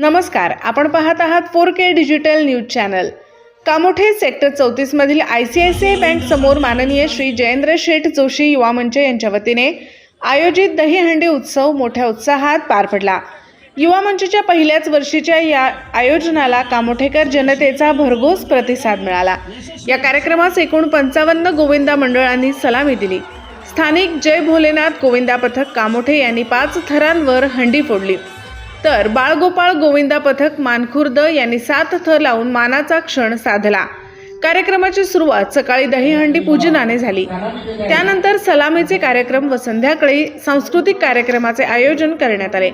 नमस्कार आपण पाहत आहात four K digital news channel. Kamothe sector चौतीसमधील I C I C I bank समोर माननीय श्री जयेंद्र शेठ जोशी युवा मंच यांच्या वतीने आयोजित दहीहंडी उत्सव मोठ्या उत्साहात पार पडला. युवा मंचच्या पहिल्याच वर्षीच्या या आयोजनाला कामोठेकर जनतेचा भरघोस प्रतिसाद मिळाला. या कार्यक्रमास एकूण पंचावन्न गोविंदा मंडळांनी सलामी दिली. स्थानिक जय भोलेनाथ गोविंदा पथक कामोठे यांनी पाच थरांवर हंडी फोडली. तर बाळगोपाळ गोविंदा पथक मानखुर्द यांनी सात थर लावून मानाचा क्षण साधला. कार्यक्रमाची सुरुवात सकाळी दहीहंडी पूजनाने झाली. त्यानंतर सलामीचे कार्यक्रम व संध्याकाळी सांस्कृतिक कार्यक्रमाचे आयोजन करण्यात आले.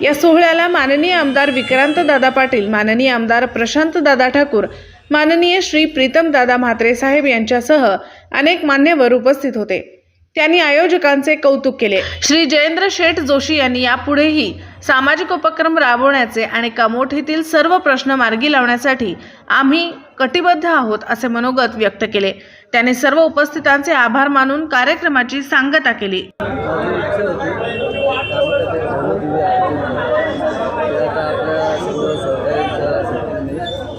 या सोहळ्याला माननीय आमदार विक्रांत दादा पाटील माननीय आमदार प्रशांत दादा ठाकूर माननीय श्री प्रीतम दादा म्हात्रे साहेब यांच्यासह अनेक मान्यवर उपस्थित होते. त्यांनी आयोजकांचे कौतुक केले. श्री जयेंद्र शेठ जोशी यांनी यापुढेही सामाजिक उपक्रम राबवण्याचे आणि कमोठीतील सर्व प्रश्न मार्गी लावण्यासाठी आम्ही कटिबद्ध आहोत असे मनोगत व्यक्त केले. त्यांनी सर्व उपस्थितांचे आभार मानून कार्यक्रमाची सांगता केली.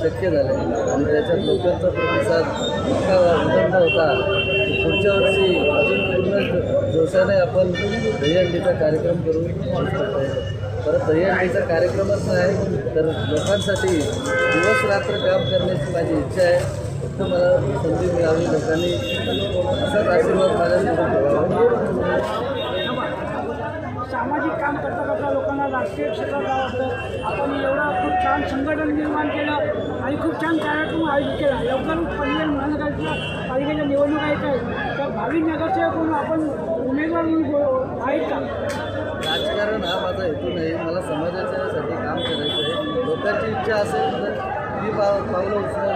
शक्य झालं. आणि त्याच्यात लोकांचा प्रतिसाद इतका उदंड होता की पुढच्या वर्षी जोशाने आपण दहीहंडीचा कार्यक्रम करू. परत दहीहंडीचा कार्यक्रमच नाही तर लोकांसाठी दिवस रात्र काम करण्याची माझी इच्छा आहे. फक्त मला संधी मिळावी लोकांनी असाच आशीर्वाद माझ्या सामाजिक काम करता करता लोकांना राष्ट्रीय क्षेत्रात वाटतं आपण एवढं खूप छान संघटन निर्माण केलं आणि खूप छान कार्यक्रम आयोजित केला. लवकर पहिल्या महानगरच्या पालिकेच्या निवडणुका आहेत. तर भावी नगरसेवक म्हणून आपण राजकारण हा माझा हेतू नाही. मला समाजाच्यासाठी काम करायचं आहे लोकांची इच्छा असेल तर ती पावलं उचल